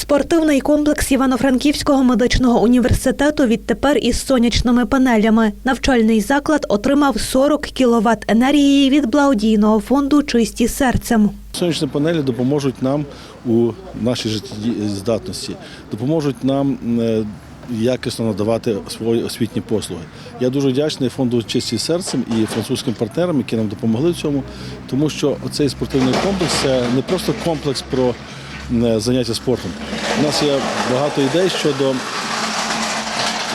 Спортивний комплекс Івано-Франківського медичного університету відтепер із сонячними панелями. Навчальний заклад отримав 40 кВт енергії від благодійного фонду Чисті серцем. Сонячні панелі допоможуть нам у нашій життєздатності, допоможуть нам е, якісно надавати свої освітні послуги. Я дуже вдячний фонду Чисті серцем і французьким партнерам, які нам допомогли в цьому, тому що цей спортивний комплекс це не просто комплекс про заняття спортом. У нас є багато ідей щодо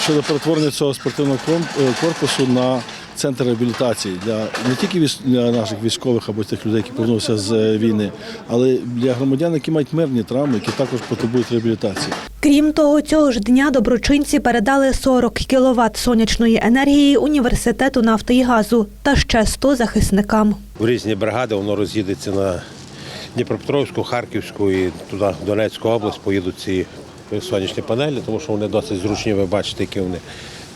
щодо перетворення цього спортивного е, корпусу на центр реабілітації для не тільки для наших військових або тих людей, які повернулися з е, війни, але для громадян, які мають мирні травми, які також потребують реабілітації. Крім того, цього ж дня доброчинці передали 40 кВт сонячної енергії університету нафти і газу та ще 100 захисникам. в різні бригади, воно роз'їдеться на Дніпропетровську, Харківську і туди, в Донецьку область поїдуть ці сонячні панелі, тому що вони досить зручні, ви бачите, які вони.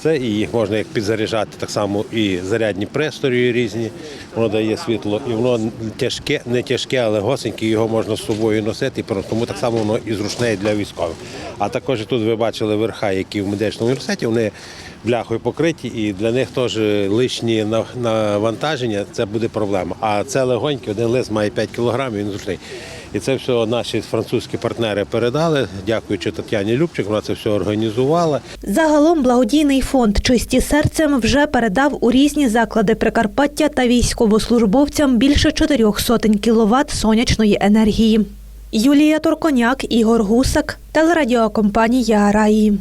Це і їх можна як підзаряджати, так само і зарядні пристрої різні, воно дає світло, і воно тяжке, не тяжке, але госеньке, його можна з собою носити, тому так само воно і зручне для військових. А також тут ви бачили верха, які в медичному університеті, вони бляхою покриті, і для них теж лишні навантаження це буде проблема. А це легонький, один лист має 5 кілограмів, він зручний. І це все наші французькі партнери передали, дякуючи Тетяні Любчик, вона це все організувала. Загалом благодійний фонд Чисті серцем вже передав у різні заклади Прикарпаття та військовослужбовцям більше чотирьох сотень кіловат сонячної енергії. Юлія Торконяк, Ігор Гусак, телерадіокомпанія Раї.